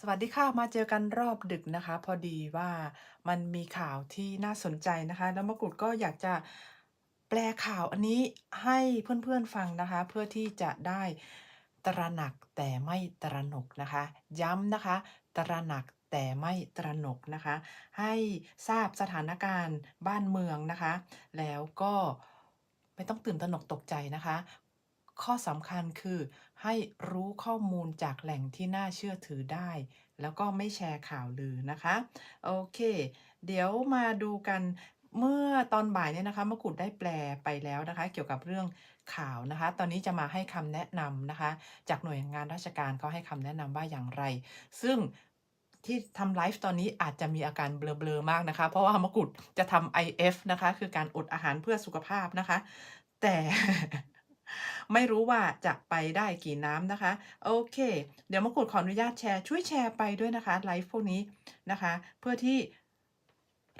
สวัสดีค่ะ มาเจอกันรอบดึกนะคะ พอดีว่ามันมีข่าวที่น่าสนใจนะคะ แล้วมะกรูดก็อยากจะแปลข่าวอันนี้ให้เพื่อนๆฟังนะคะ เพื่อที่จะได้ตระหนักแต่ไม่ตระหนกนะคะ ย้ำนะคะ ตระหนักแต่ไม่ตระหนกนะคะ ให้ทราบสถานการณ์บ้านเมืองนะคะ แล้วก็ไม่ต้องตื่นตระหนกตกใจนะคะ ข้อสำคัญคือให้รู้ข้อมูลจากแหล่งที่น่าเชื่อถือได้ แล้วก็ไม่แชร์ข่าวลือนะคะ โอเค เดี๋ยวมาดูกันเมื่อตอนบ่ายเนี่ยนะคะมะกรูดได้แปลไปแล้วนะคะ เกี่ยวกับเรื่องข่าวนะคะ ตอนนี้จะมาให้คำแนะนำนะคะ จากหน่วยงานราชการเขาให้คำแนะนำว่าอย่างไร ซึ่งที่ทำไลฟ์ตอนนี้อาจจะมีอาการเบลอๆมากนะคะ เพราะว่ามะกรูดจะทำ IF นะคะ คือการอดอาหารเพื่อสุขภาพนะคะ แต่ ไม่รู้ว่าจะไปได้กี่น้ำนะคะ โอเค เดี๋ยวมะกรูดขออนุญาตแชร์ช่วยแชร์ไปด้วยนะคะไลฟ์พวกนี้นะคะ เพื่อที่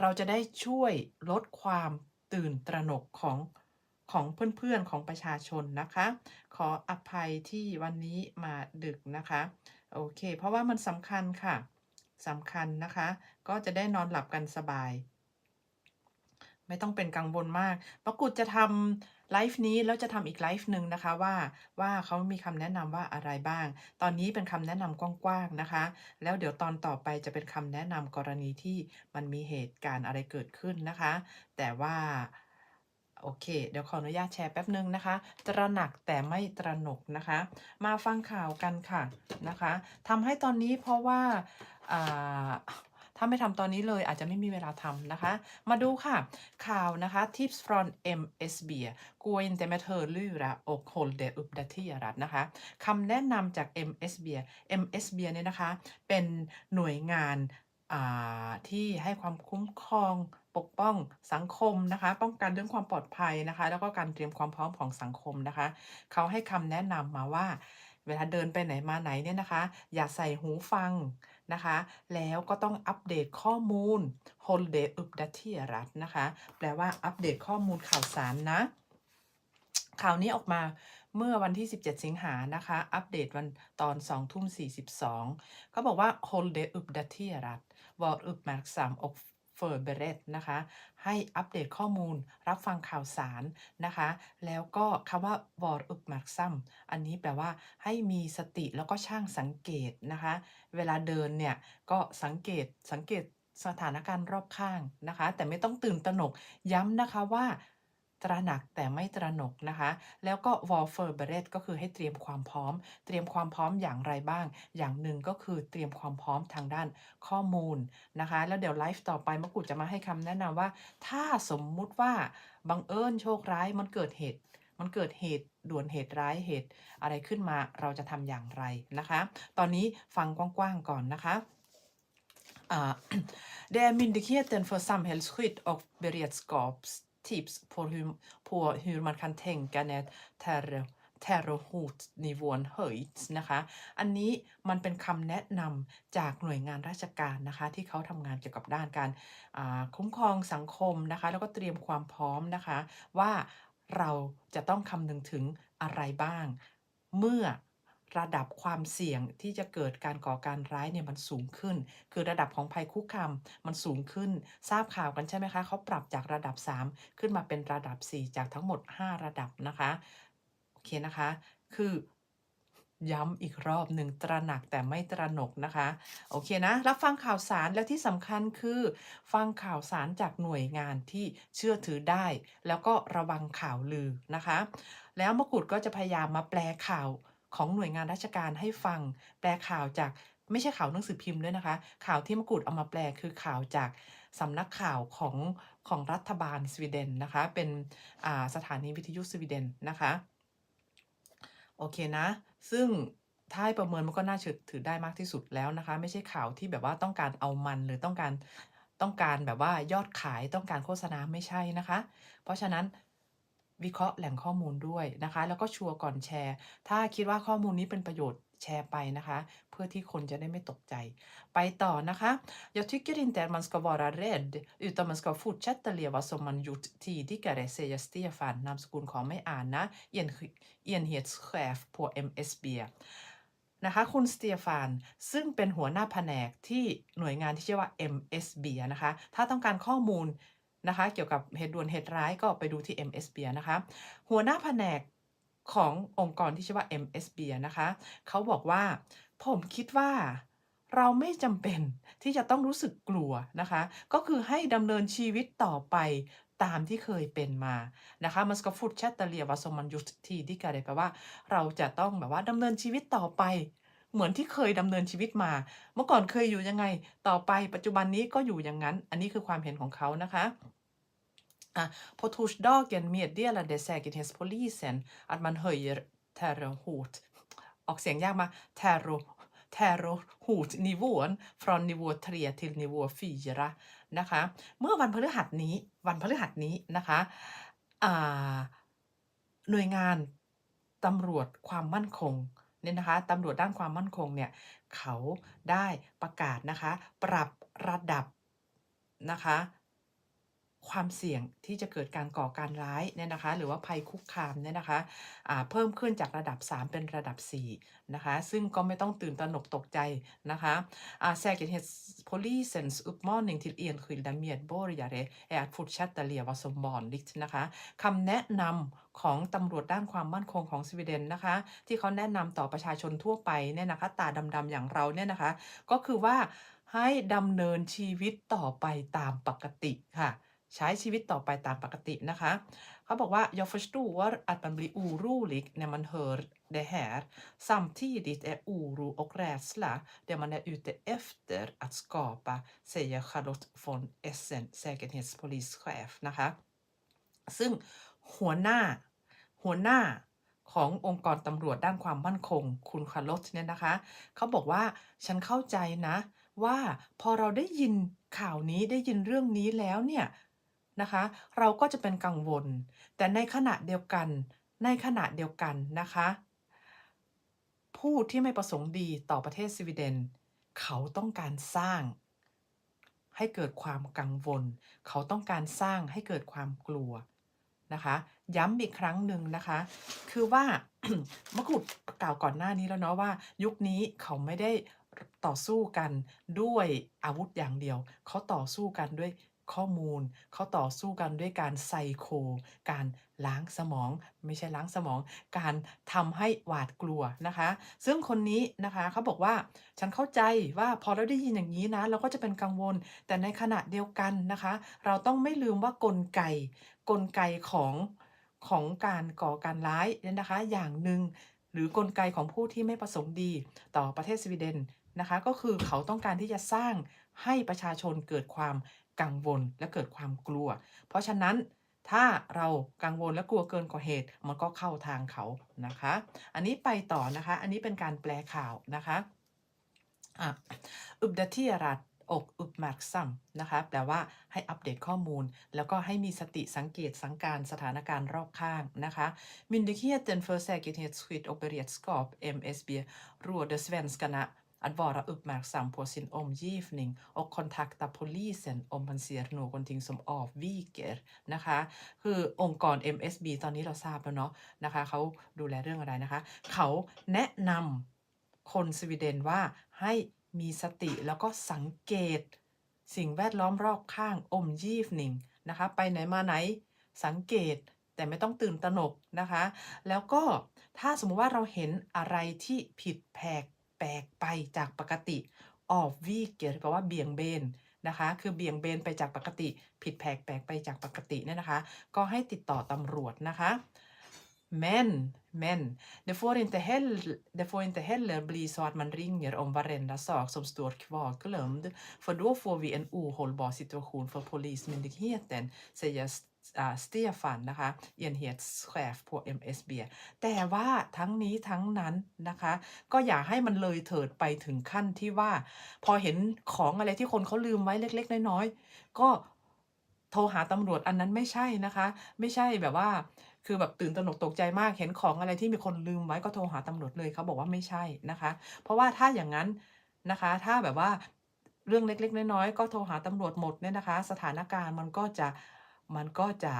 เราจะได้ช่วยลดความตื่นตระหนกของของเพื่อนๆของประชาชนนะคะ ขออภัยที่วันนี้มาดึกนะคะ โอเค เพราะว่ามันสำคัญค่ะสำคัญนะคะ ก็จะได้นอนหลับกันสบาย ไม่ต้องเป็นกังวลมากปะกุดจะทำ ไลฟ์นี้แล้วจะทำอีกไลฟ์หนึ่งนะคะว่าว่าเขามีคำแนะนำว่าอะไรบ้าง ตอนนี้เป็นคำแนะนำกว้างๆนะคะ แล้วเดี๋ยวตอนต่อไปจะเป็นคำแนะนำกรณีที่มันมีเหตุการณ์อะไรเกิดขึ้นนะคะ แต่ว่าโอเค เดี๋ยวขออนุญาตแชร์แป๊บหนึ่งนะคะ ตระหนักแต่ไม่ตระหนกนะคะ มาฟังข่าวกันค่ะนะคะทำให้ตอนนี้เพราะว่าอ่า ถ้าไม่ทำตอนนี้เลยอาจจะไม่มีเวลาทำนะคะ มาดูค่ะ ข่าวนะคะ tips från MSB gå inte med hörlurar och håll det uppdaterat นะคะคำแนะนำจาก MSB MSB เนี่ยนะคะ เป็นหน่วยงานที่ให้ความคุ้มครองปกป้องสังคมนะคะ ป้องกันเรื่องความปลอดภัยนะคะ แล้วก็การเตรียมความพร้อมของสังคมนะคะ เขาให้คำแนะนำมาว่า เวลาเดินไปไหนมาไหนเนี่ยนะคะ อย่าใส่หูฟัง นะคะ แล้วก็ต้องอัปเดตข้อมูล Holiday uppdaterat นะคะ แปลว่าอัปเดตข้อมูลข่าวสารนะข่าวนี้ออกมาเมื่อวันที่ 17 สิงหานะคะ อัปเดตวันตอน 2 ทุ่ม 42ก็บอกว่า Holiday uppdaterat var uppmärksam och f o r b e r e t นะคะ ให้อัปเดตข้อมูลรับฟังข่าวสารนะคะ แล้วก็คำว่า v o r u p m a r k s a m อันนี้แปลว่าให้มีสติแล้วก็ช่างสังเกตนะคะ เวลาเดินเนี่ย ก็สังเกตสังเกตสถานการณ์รอบข้างนะคะ แต่ไม่ต้องตื่นตระหนกย้ำนะคะว่า ตระหนักแต่ไม่ตระหนกนะคะ แล้วก็ w a r f e r b e r e t ก็คือให้เตรียมความพร้อม เตรียมความพร้อมอย่างไรบ้าง อย่างหนึ่งก็คือเตรียมความพร้อมทางด้านข้อมูลนะคะ แล้วเดี๋ยวไลฟ์ต่อไปมะกรูดจะมาให้คำแนะนำว่า ถ้าสมมุติว่าบังเอิญโชคร้ายมันเกิดเหตุ มันเกิดเหตุด่วนเหตุร้ายเหตุอะไรขึ้นมาเราจะทำอย่างไรนะคะ ตอนนี้ฟังกว้างๆก่อนนะคะ det är Myndigheten för samhällsskydd och tips på hur, på hur man kan tänka när terror terrorhotnivån höjts นะคะ อันนี้มันเป็นคำแนะนำจากหน่วยงานราชการนะคะ ที่เขาทำงานเกี่ยวกับด้านการคุ้มครองสังคมนะคะ แล้วก็เตรียมความพร้อมนะคะ ว่าเราจะต้องคำนึงถึงอะไรบ้าง เมื่อ ระดับความเสี่ยงที่จะเกิดการก่อการร้ายเนี่ยมันสูงขึ้น คือระดับของภัยคุกคามมันสูงขึ้น ทราบข่าวกันใช่ไหมคะเขาปรับจากระดับ 3 ขึ้นมาเป็นระดับ 4 จากทั้งหมด 5 ระดับนะคะโอเคนะคะ คือย้ำอีกรอบหนึ่งตระหนักแต่ไม่ตระหนกนะคะ โอเคนะ รับฟังข่าวสารและที่สำคัญคือ ฟังข่าวสารจากหน่วยงานที่เชื่อถือได้ แล้วก็ระวังข่าวลือนะคะ แล้วมกุฎก็จะพยายามมาแปลข่าว ของหน่วยงานราชการให้ฟัง แปลข่าวจากไม่ใช่ข่าวหนังสือพิมพ์ด้วยนะคะ ข่าวที่มกุฎเอามาแปลคือข่าวจากสำนักข่าวของของรัฐบาลสวีเดนนะคะ เป็นสถานีวิทยุสวีเดนนะคะ โอเคนะ ซึ่งถ้าให้ประเมินมันก็น่าเชื่อถือได้มากที่สุดแล้วนะคะ ไม่ใช่ข่าวที่แบบว่าต้องการเอามันหรือต้องการต้องการแบบว่ายอดขายต้องการโฆษณาไม่ใช่นะคะ เพราะฉะนั้น วิเคราะห์แหล่งข้อมูลด้วยนะคะ แล้วก็ชัวร์ก่อนแชร์ ถ้าคิดว่าข้อมูลนี้เป็นประโยชน์แชร์ไปนะคะ เพื่อที่คนจะได้ไม่ตกใจ ไปต่อนะคะ Jag tycker inte att man ska vara rädd utan man ska fortsätta leva som man gjort tidigare säger Stefan นามสกุลของไม่อ่านนะ enhetschef på MSB นะคะคุณสเตียฟานซึ่งเป็นหัวหน้าแผนกที่หน่วยงานที่ชื่อว่า MSB นะคะ ถ้าต้องการข้อมูล นะคะ เกี่ยวกับเหตุด่วนเหตุร้ายก็ไปดูที่ MSB นะคะ หัวหน้าแผนกขององค์กรที่ชื่อว่า MSB นะคะ เขาบอกว่า ผมคิดว่าเราไม่จำเป็นที่จะต้องรู้สึกกลัวนะคะ ก็คือให้ดำเนินชีวิตต่อไปตามที่เคยเป็นมานะคะมันก็ฟูดแชตเตเลียวาสมันยุททีที่กาเลยแปลว่า เราจะต้องแบบว่าดำเนินชีวิตต่อไป เหมือนที่เคยดำเนินชีวิตมา เมื่อก่อนเคยอยู่ยังไง ต่อไปปัจจุบันนี้ก็อยู่อย่างนั้น อันนี้คือความเห็นของเขานะคะ Ah, På torsdagen meddelade Säkerhetspolisen att man höjer terrorhot och เสียงยากมาก terror terrorhotnivån från nivå 3 till nivå 4นะคะ เมื่อวันพฤหัสนี้ วันพฤหัสนี้นะคะหน่วยงานตำรวจความมั่นคง เนี่ยนะคะตำรวจด้านความมั่นคงเนี่ยเขาได้ประกาศนะคะ ปรับระดับนะคะ ความเสี่ยงที่จะเกิดการก่อการร้ายเนี่ยนะคะ หรือว่าภัยคุกคามเนี่ยนะคะอ่าเพิ่มขึ้นจากระดับ 3 เป็นระดับ4นะคะ ซึ่งก็ไม่ต้องตื่นตระหนกตกใจนะคะอ่า Säkerhetspolisens uppmaning till enskilda medborgare är att fortsätta leva som vanligt นะคะคำแนะนำของตำรวจด้านความมั่นคงของสวีเดนนะคะ ที่เขาแนะนำต่อประชาชนทั่วไปเนี่ยนะคะ ตาดำๆอย่างเราเนี่ยนะคะ ก็คือว่าให้ดำเนินชีวิตต่อไปตามปกติค่ะ ใช้ชีวิตต่อไปตามปกตินะคะ เขาบอกว่า jag förstår att man blir orolig när man hör det här samtidigt är oro och rädsla det man är ute efter att skapa säger Charlotte von Essen säkerhetspolischef นะคะ ซึ่งหัวหน้า หัวหน้าขององค์กรตำรวจด้านความมั่นคง คุณคาร์ลอตเนี่ยนะคะ เขาบอกว่าฉันเข้าใจนะ ว่าพอเราได้ยินข่าวนี้ได้ยินเรื่องนี้แล้วเนี่ย นะคะ เราก็จะเป็นกังวล แต่ในขณะเดียวกันในขณะเดียวกันนะคะ ผู้ที่ไม่ประสงค์ดีต่อประเทศสวีเดน เขาต้องการสร้าง ให้เกิดความกังวล เขาต้องการสร้างให้เกิดความกลัวนะคะ ย้ำอีกครั้งหนึ่งนะคะ คือว่ามื่อกูกล่าวก่อนหน้านี้แล้วเนาะว่า ยุคนี้เขาไม่ได้ต่อสู้กันด้วยอาวุธอย่างเดียว เขาต่อสู้กันด้วย ข้อมูล เขาต่อสู้กันด้วยการไซโค การล้างสมอง ไม่ใช่ล้างสมอง การทำให้หวาดกลัวนะคะ ซึ่งคนนี้นะคะเขาบอกว่าฉันเข้าใจว่าพอเราได้ยินอย่างนี้นะ เราก็จะเป็นกังวล แต่ในขณะเดียวกันนะคะ เราต้องไม่ลืมว่ากลไก กลไกของของการก่อการร้ายเนี่ยนะคะ อย่างหนึ่งหรือกลไกของผู้ที่ไม่ประสงค์ดีต่อประเทศสวีเดนนะคะ ก็คือเขาต้องการที่จะสร้างให้ประชาชนเกิดความ กังวลและเกิดความกลัว เพราะฉะนั้นถ้าเรากังวลและกลัวเกินกว่าเหตุ มันก็เข้าทางเขานะคะ อันนี้ไปต่อนะคะ อันนี้เป็นการแปลข่าวนะคะอะ uppdaterat och uppmärksam นะคะแปลว่าให้อัปเดตข้อมูล แล้วก็ให้มีสติสังเกตสังการสถานการณ์รอบข้างนะคะ Myndigheten för säkerhetsskydd och beredskap MSB råder svenskarna att vara uppmärksam på sin omgivning och kontakta polisen om man ser någonting som avviker นะคะ คือองค์กร MSB ตอนนี้เราทราบแล้วเนาะนะคะเขาดูแลเรื่องอะไรนะคะ เขาแนะนำคนสวีเดนว่าให้มีสติแล้วก็สังเกต สิ่งแวดล้อมรอบข้างอมยีฟนิงนะคะ ไปไหนมาไหนสังเกตแต่ไม่ต้องตื่นตระหนกนะคะ แล้วก็ถ้าสมมติว่าเราเห็นอะไรที่ผิดแผก แปลกไปจากปกติออฟวีเกียแปลว่าเบี่ยงเบนนะคะ คือเบี่ยงเบนไปจากปกติ ผิดแผกแปลกไปจากปกติเนี่ยนะคะ ก็ให้ติดต่อตำรวจนะคะ Men, men det får, inte heller, det får inte heller bli så att man ringer om varenda sak som står kvarglömd, för då får vi en ohållbar situation för Polismyndigheten, säger uh, Stefan นะคะ enhetschef på MSB แต่ว่าทั้งนี้ทั้งนั้นนะคะ ก็อย่าให้มันเลยเถิดไปถึงขั้นที่ว่า พอเห็นของอะไรที่คนเขาลืมไว้เล็ก ๆ น้อยๆ ก็โทรหาตำรวจอันนั้นไม่ใช่นะคะ ไม่ใช่แบบว่า คือแบบตื่นตระหนกตกใจมากเห็นของอะไรที่มีคนลืมไว้ก็โทรหาตำรวจเลยเขาบอกว่าไม่ใช่นะคะ เพราะว่าถ้าอย่างนั้นนะคะ ถ้าแบบว่าเรื่องเล็กๆ น้อยๆ ก็โทรหาตำรวจหมดเนี่ยนะคะ สถานการณ์มันก็จะ มันก็จะ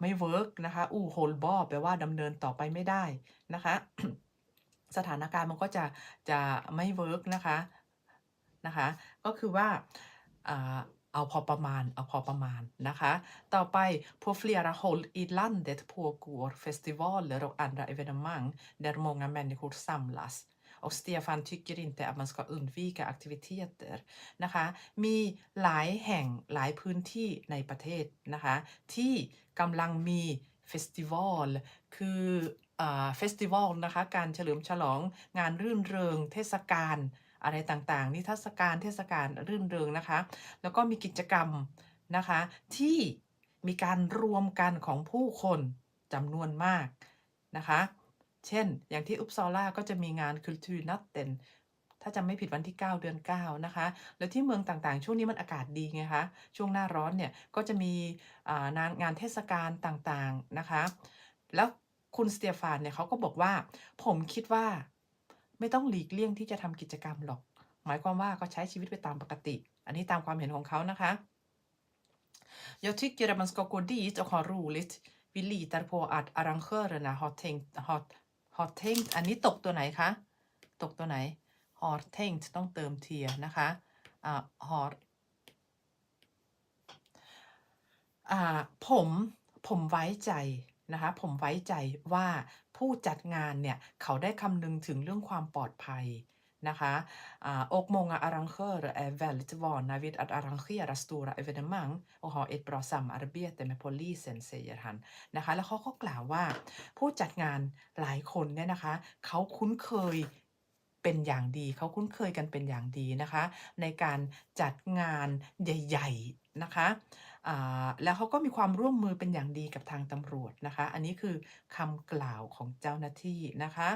ไม่เวิร์กนะคะ อู้โฮลบอแปลว่าดำเนินต่อไปไม่ได้นะคะ สถานการณ์มันก็จะจะไม่เวิร์กนะคะนะคะ ก็คือว่าเอาพอประมาณ เอาพอประมาณนะคะ ต่อไป på flera håll i landet pågår festivaler och andra evenemang där många människor samlas och Stefan tycker inte att man ska undvika aktiviteter นะคะ มีหลายแห่งหลายพื้นที่ในประเทศนะคะ ที่กำลังมีเฟสติวัลคือเฟสติวัลนะคะ การเฉลิมฉลองงานรื่นเริงเทศกาลอะไรต่างๆ นิทรรศการเทศกาลรื่นเริงนะคะ แล้วก็มีกิจกรรมนะคะ ที่มีการรวมกันของผู้คนจำนวนมากนะคะ เช่น อย่างที่อุปซอล่าก็จะมีงานคุลทูนัตเตนถ้าจำไม่ผิดวันที่ 9 เดือน 9 นะคะ แล้วที่เมืองต่างๆ ช่วงนี้มันอากาศดีไงคะ ช่วงหน้าร้อนเนี่ย ก็จะมีงานงานเทศกาลต่างๆ นะคะ แล้วคุณสเตียฟานเนี่ยเขาก็บอกว่า ผมคิดว่าไม่ต้องหลีกเลี่ยงที่จะทำกิจกรรมหรอก หมายความว่าก็ใช้ชีวิตไปตามปกติ อันนี้ตามความเห็นของเขานะคะ Jag tycker att man ska gå dit och ha roligt. Vi litar på att arrangörerna har tänkt, har, har tänkt อันนี้ตกตัวไหนคะตกตัวไหน har tänkt ต้องเติมเทียนะคะอ่า har อ่าผมผมไว้ใจนะคะผมไว้ใจว่าผู้จัดงานเนี่ยเขาได้คำนึงถึงเรื่องความปลอดภัย นะคะอ och många arrangörer är väldigt vana vid att arrangera stora evenemang och ha ett bra samarbete med polisen säger han นะคะแล้วเขาก็กล่าวว่า ผู้จัดงานหลายคนเนี่ยนะคะเขาคุ้นเคยเป็นอย่างดีเขาคุ้นเคยกันเป็นอย่างดีนะคะ ในการจัดงานใหญ่ๆนะคะแล้วเขาก็มีความร่วมมือเป็นอย่างดีกับทางตำรวจนะคะ อันนี้คือคำกล่าวของเจ้าหน้าที่นะคะ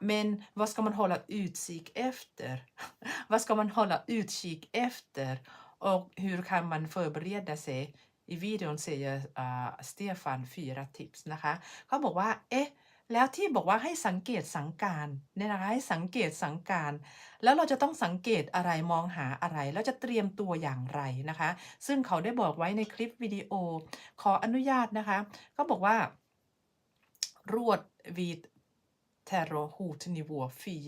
men vad ska man hålla utkik efter? vad ska man hålla utkik efter? Och hur kan man förbereda sig? I videon säger uh, Stefan fyra tips นะคะ เขาบอกว่า เอ๊ะ แล้วที่บอกว่าให้สังเกตสังการเนี่ยนะคะให้สังเกตสังการ แล้วเราจะต้องสังเกตอะไรมองหาอะไร แล้วจะเตรียมตัวอย่างไรนะคะ ซึ่งเขาได้บอกไว้ในคลิปวิดีโอ ขออนุญาตนะคะ ก็บอกว่ารวดวีด terrorhotnivå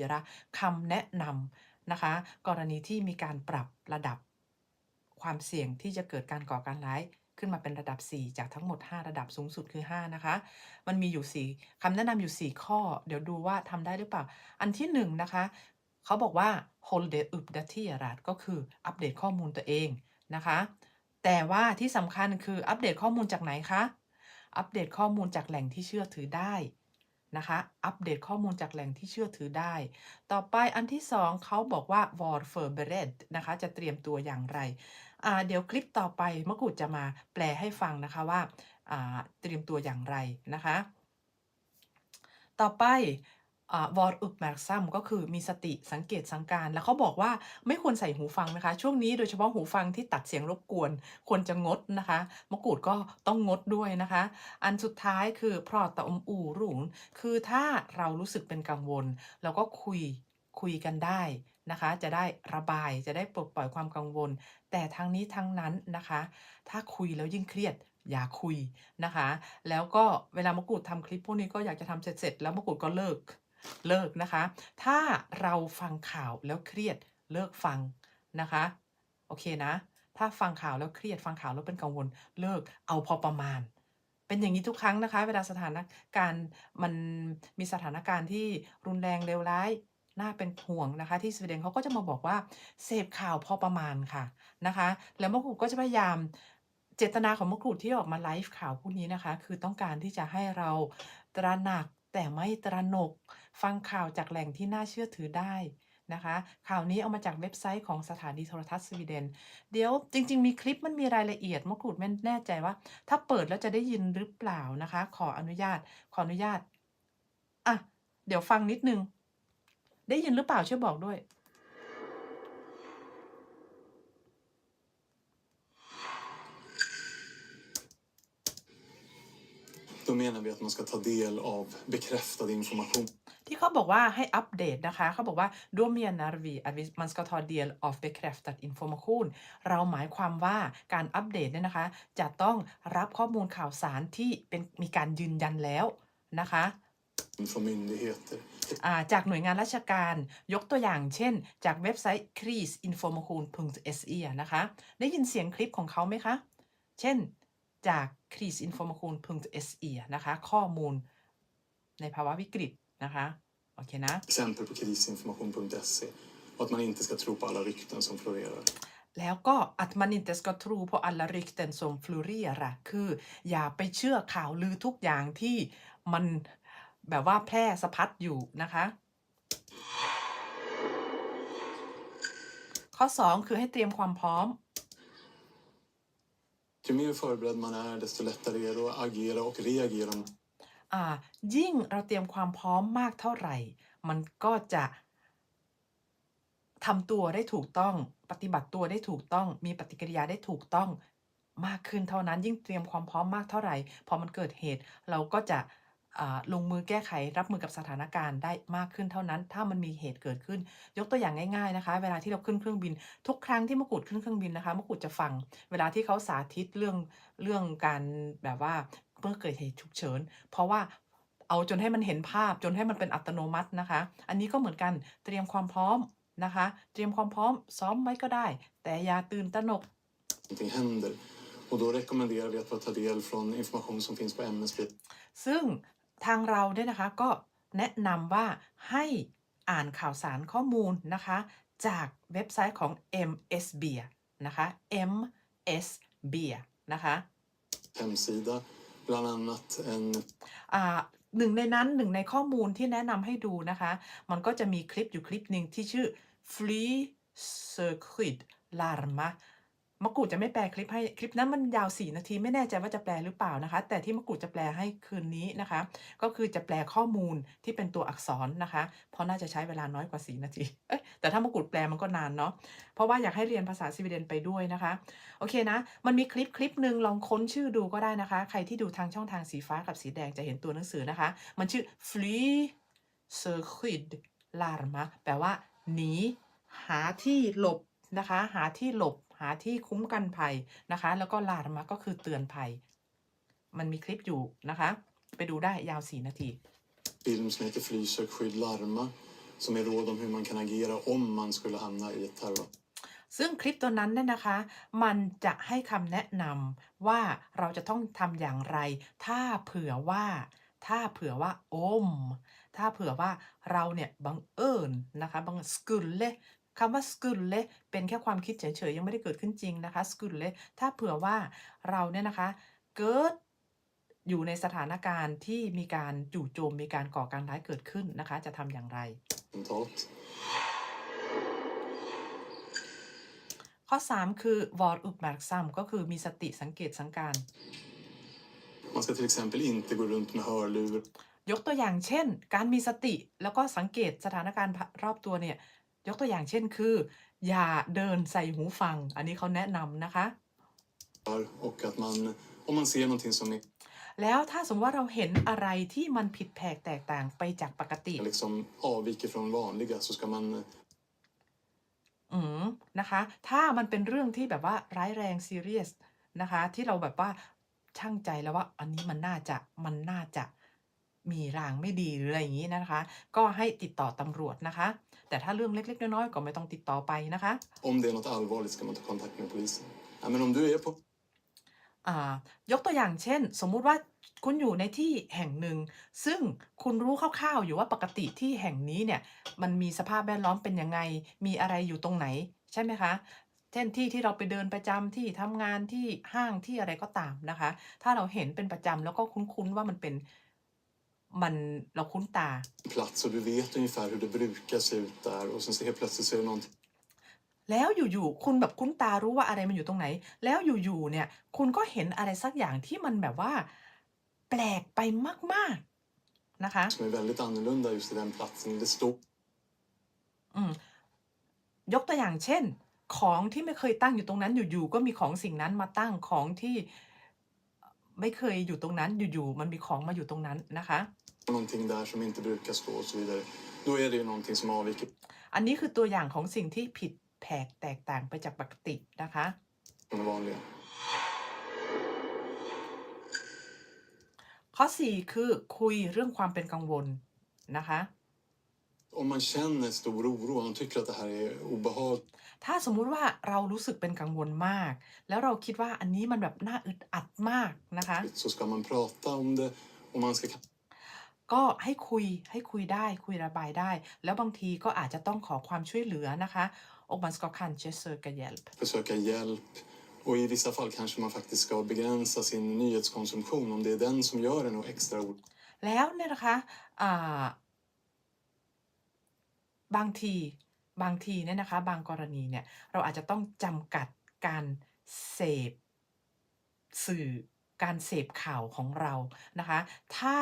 4คำแนะนำนะคะ กรณีที่มีการปรับระดับความเสี่ยงที่จะเกิดการก่อการร้ายขึ้นมาเป็นระดับ 4 จากทั้งหมด 5 ระดับสูงสุดคือ 5 นะคะ มันมีอยู่ 4คำแนะนำอยู่ 4 ข้อ เดี๋ยวดูว่าทำได้หรือเปล่า อันที่ 1 นะคะ เขาบอกว่า hold the uppdaterat ก็คืออัปเดตข้อมูลตัวเองนะคะ แต่ว่าที่สำคัญคืออัปเดตข้อมูลจากไหนคะ อัปเดตข้อมูลจากแหล่งที่เชื่อถือได้ นะคะ อัปเดตข้อมูลจากแหล่งที่เชื่อถือได้ ต่อไปอันที่สองเขาบอกว่า war förberedd นะคะ จะเตรียมตัวอย่างไร เดี๋ยวคลิปต่อไปมะกรูดจะมาแปลให้ฟังนะคะว่าเตรียมตัวอย่างไรนะคะ ต่อไป วอร์อุปแมกซัมก็คือมีสติสังเกตสังการ แล้วเขาบอกว่าไม่ควรใส่หูฟังนะคะ ช่วงนี้โดยเฉพาะหูฟังที่ตัดเสียงรบกวนควรจะงดนะคะ มะกรูดก็ต้องงดด้วยนะคะ อันสุดท้ายคือพรอตอมอูรุงคือถ้าเรารู้สึกเป็นกังวล เราก็คุยคุยกันได้นะคะ จะได้ระบายจะได้ปลดปล่อยความกังวล แต่ทั้งนี้ทั้งนั้นนะคะ ถ้าคุยแล้วยิ่งเครียดอย่าคุยนะคะ แล้วก็เวลามะกรูดทำคลิปพวกนี้ก็อยากจะทำเสร็จๆแล้วมะกรูดก็เลิก เลิกนะคะ ถ้าเราฟังข่าวแล้วเครียดเลิกฟังนะคะ โอเคนะ ถ้าฟังข่าวแล้วเครียดฟังข่าวแล้วเป็นกังวลเลิกเอาพอประมาณ เป็นอย่างนี้ทุกครั้งนะคะ เวลาสถานการณ์มันมีสถานการณ์ที่รุนแรงเลวร้ายน่าเป็นห่วงนะคะ ที่สวีเดนเขาก็จะมาบอกว่าเสพข่าวพอประมาณค่ะนะคะ แล้วมะกรูดก็จะพยายามเจตนาของมะกรูดที่ออกมาไลฟ์ข่าวพวกนี้นะคะ คือต้องการที่จะให้เราตระหนัก แต่ไม่ตระหนก ฟังข่าวจากแหล่งที่น่าเชื่อถือได้นะคะ ข่าวนี้เอามาจากเว็บไซต์ของสถานีโทรทัศน์สวีเดน เดี๋ยวจริง ๆ มีคลิปมันมีรายละเอียดมะกรูดไม่แน่ใจว่า ถ้าเปิดแล้วจะได้ยินหรือเปล่านะคะ ขออนุญาต ขออนุญาต อะ เดี๋ยวฟังนิดนึง ได้ยินหรือเปล่าช่วยบอกด้วย Då menar vi att man ska ta del av bekräftad information. ที่เขาบอกว่าให้อัปเดตนะคะ เขาบอกว่า då menar vi att vi- man ska ta del av bekräftad information เราหมายความว่าการอัปเดตเนี่ยนะคะ จะต้องรับข้อมูลข่าวสารที่เป็นมีการยืนยันแล้วนะคะ från myndigheter. อ่าจากหน่วยงานราชการยกตัวอย่างเช่น จากเว็บไซต์ krisinformation.se อะนะคะ ได้ยินเสียงคลิปของเขาไหมคะ เช่นจาก krisinformation.se อะนะคะ ข้อมูลในภาวะวิกฤตนะคะ โอเคนะ exempel på krisinformation.se och att man inte ska tro på alla rykten som florerar. แล้วก็ att man inte ska tro på alla rykten som florerar คืออย่าไปเชื่อข่าวลือทุกอย่างที่มันแบบว่าแพร่สะพัดอยู่นะคะ ข้อ 2 คือให้เตรียมความพร้อม Ju mer förberedd man är, desto lättare är det att agera och reagera อ่ายิ่งเราเตรียมความพร้อมมากเท่าไหร่ มันก็จะทำตัวได้ถูกต้อง ปฏิบัติตัวได้ถูกต้อง มีปฏิกิริยาได้ถูกต้องมากขึ้นเท่านั้น ยิ่งเตรียมความพร้อมมากเท่าไหร่ พอมันเกิดเหตุเราก็จะ ลงมือแก้ไขรับมือกับสถานการณ์ได้มากขึ้นเท่านั้น ถ้ามันมีเหตุเกิดขึ้น ยกตัวอย่างง่ายๆนะคะ เวลาที่เราขึ้นเครื่องบิน ทุกครั้งที่มะกรูดขึ้นเครื่องบินนะคะมะกรูดจะฟัง เวลาที่เขาสาธิตเรื่องเรื่องการแบบว่าเมื่อเกิดเหตุฉุกเฉิน เพราะว่าเอาจนให้มันเห็นภาพจนให้มันเป็นอัตโนมัตินะคะ อันนี้ก็เหมือนกันเตรียมความพร้อมนะคะ เตรียมความพร้อมซ้อมไว้ก็ได้ แต่อย่าตื่นตระหนก någonting händer. Och då rekommenderar vi att bara ta del från information som finns på MSB ซึ่ง ทางเราเนี่ยนะคะก็แนะนำว่าให้อ่านข่าวสารข้อมูลนะคะ จากเว็บไซต์ของ MSB นะคะ MSB นะคะ hemsida. Bland annat en อ่าหนึ่งในนั้นหนึ่งในข้อมูลที่แนะนำให้ดูนะคะ มันก็จะมีคลิปอยู่คลิปหนึ่งที่ชื่อ Fly Circuit Larma มะกรูดจะไม่แปลคลิปให้คลิปนั้นมันยาว 4 นาทีไม่แน่ใจว่าจะแปลหรือเปล่านะคะ แต่ที่มะกรูดจะแปลให้คืนนี้นะคะ ก็คือจะแปลข้อมูลที่เป็นตัวอักษรนะคะ เพราะน่าจะใช้เวลาน้อยกว่า 4 นาทีเอ้ยแต่ถ้ามะกรูดแปลมันก็นานเนาะเพราะว่าอยากให้เรียนภาษาสวีเดนไปด้วยนะคะ โอเคนะ มันมีคลิปคลิปหนึ่งลองค้นชื่อดูก็ได้นะคะ ใครที่ดูทางช่องทางสีฟ้ากับสีแดงจะเห็นตัวหนังสือนะคะ มันชื่อ fly circuit larma แปลว่าหนีหาที่หลบนะคะ หาที่หลบ หาที่คุ้มกันภัยนะคะ แล้วก็ larma ก็คือเตือนภัย มันมีคลิปอยู่นะคะ ไปดูได้ยาว4นาที film som heter Fly, sök, skydd, larma som är råd om hur man kan agera om man skulle hamna i ett terror ซึ่งคลิปตัวนั้นเนี่ยนะคะ มันจะให้คำแนะนำว่าเราจะต้องทำอย่างไร ถ้าเผื่อว่า ถ้าเผื่อว่าอม ถ้าเผื่อว่าเราเนี่ยบังเอิญนะคะบังสกุลเล คำว่าสกุลเลเป็นแค่ความคิดเฉยๆ ยังไม่ได้เกิดขึ้นจริงนะคะสกุลเลถ้าเผื่อว่าเราเนี่ยนะคะ เกิดอยู่ในสถานการณ์ที่มีการจู่โจมมีการก่อการร้ายเกิดขึ้นนะคะ จะทำอย่างไร mentalt. ข้อ 3 คือ var uppmärksam ก็คือมีสติสังเกตสังการ Man ska till exempel inte gå runt med hörlurar ยกตัวอย่างเช่น การมีสติแล้วก็สังเกตสถานการณ์รอบตัวเนี่ย ยกตัวอย่างเช่นคือ อย่าเดินใส่หูฟัง อันนี้เขาแนะนำนะคะ och att man, om man ser någonting som är แล้วถ้าสมมติว่าเราเห็นอะไรที่มันผิดแผกแตกต่างไปจากปกติ liksom avviker från vanliga så ska man อืมนะคะ ถ้ามันเป็นเรื่องที่แบบว่าร้ายแรงซีเรียสนะคะ ที่เราแบบว่าช่างใจแล้วว่า อันนี้มันน่าจะมันน่าจะมีรางไม่ดีหรืออะไรอย่างนี้นะคะ ก็ให้ติดต่อตำรวจนะคะ แต่ถ้าเรื่องเล็กๆ น้อยๆ ก็ไม่ต้องติดต่อไปนะคะ om det är något allvarligt ska man ta kontakt med polisen. Ja, men om du är på อ่ายกตัวอย่างเช่น สมมุติว่าคุณอยู่ในที่แห่งหนึ่ง ซึ่งคุณรู้คร่าวๆอยู่ว่าปกติที่แห่งนี้เนี่ยมันมีสภาพแวดล้อมเป็นยังไง มีอะไรอยู่ตรงไหนใช่ไหมคะ เช่นที่ที่เราไปเดินประจำที่ทำงานที่ห้างที่อะไรก็ตามนะคะ ถ้าเราเห็นเป็นประจำแล้วก็คุ้นๆว่ามันเป็น มันเราคุ้นตา plats och du vet ungefär hur det brukar se ut där och sen så helt plötsligt så är det någonting แล้วอยู่ๆคุณแบบคุ้นตารู้ว่าอะไรมันอยู่ตรงไหน แล้วอยู่ๆเนี่ยคุณก็เห็นอะไรสักอย่างที่มันแบบว่า แปลกไปมากๆนะคะ som är väldigt annorlunda just i den platsen. Det står อืมยกตัวอย่างเช่น ของที่ไม่เคยตั้งอยู่ตรงนั้นอยู่ๆก็มีของสิ่งนั้นมาตั้งของที่ไม่เคยอยู่ตรงนั้นอยู่ๆมันมีของมาอยู่ตรงนั้นนะคะ någonting där som inte brukar stå och så vidare. Då är det ju någonting som avviker อันนี้คือตัวอย่างของสิ่งที่ผิดแผกแตกต่างไปจากปกตินะคะ från det vanliga. ข้อ 4 คือคุยเรื่องความเป็นกังวลนะคะ Om man känner stor oro, om man tycker att det här är obehagligt ถ้าสมมุติว่าเรารู้สึกเป็นกังวลมาก แล้วเราคิดว่าอันนี้มันแบบน่าอึดอัดมากนะคะ så ska man prata om det och man ska ก็ให้คุยให้คุยได้คุยระบายได้ แล้วบางทีก็อาจจะต้องขอความช่วยเหลือนะคะ och man ska kanske söka hjälp försöka hjälp och i vissa fall kanske man faktiskt ska begränsa sin nyhetskonsumtion om det är den som gör en nog extra orolig. แล้วเนี่ยนะคะอ่าบางทีบางทีเนี่ยนะคะ บางกรณีเนี่ยเราอาจจะต้องจำกัดการเสพสื่อการเสพข่าวของเรานะคะ ถ้า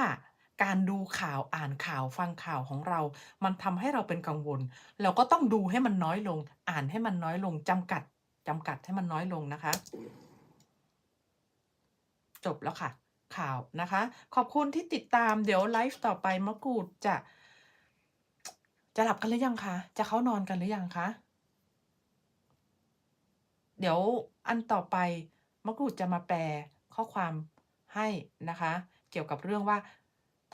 การดูข่าวอ่านข่าวฟังข่าวของเรา มันทำให้เราเป็นกังวล เราก็ต้องดูให้มันน้อยลง อ่านให้มันน้อยลงจำกัดจำกัดให้มันน้อยลงนะคะ จบแล้วค่ะ ข่าวนะคะ ขอบคุณที่ติดตามเดี๋ยวไลฟ์ต่อไปมะกรูดจะ จะหลับกันหรือยังคะจะเข้านอนกันหรือยังคะเดี๋ยวอันต่อไปมะกรูดจะมาแปลข้อความให้นะคะ เกี่ยวกับเรื่องว่า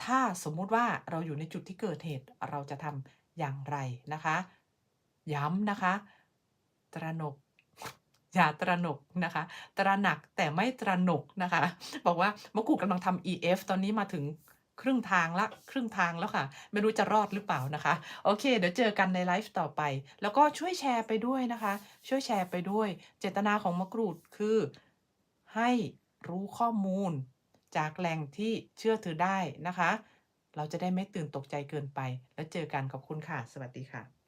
ถ้าสมมุติว่าเราอยู่ในจุดที่เกิดเหตุเราจะทำอย่างไรนะคะ ย้ำนะคะ ตระหนกอย่าตระหนกนะคะ ตระหนักแต่ไม่ตระหนกนะคะ บอกว่ามะกรูดกำลังทำ EF ตอนนี้มาถึงครึ่งทางละครึ่งทางแล้วค่ะ ไม่รู้จะรอดหรือเปล่านะคะ โอเค เดี๋ยวเจอกันในไลฟ์ต่อไป แล้วก็ช่วยแชร์ไปด้วยนะคะ ช่วยแชร์ไปด้วย เจตนาของมะกรูดคือให้รู้ข้อมูล จากแหล่งที่เชื่อถือได้นะคะ เราจะได้ไม่ตื่นตกใจเกินไป แล้วเจอกันขอบคุณค่ะ สวัสดีค่ะ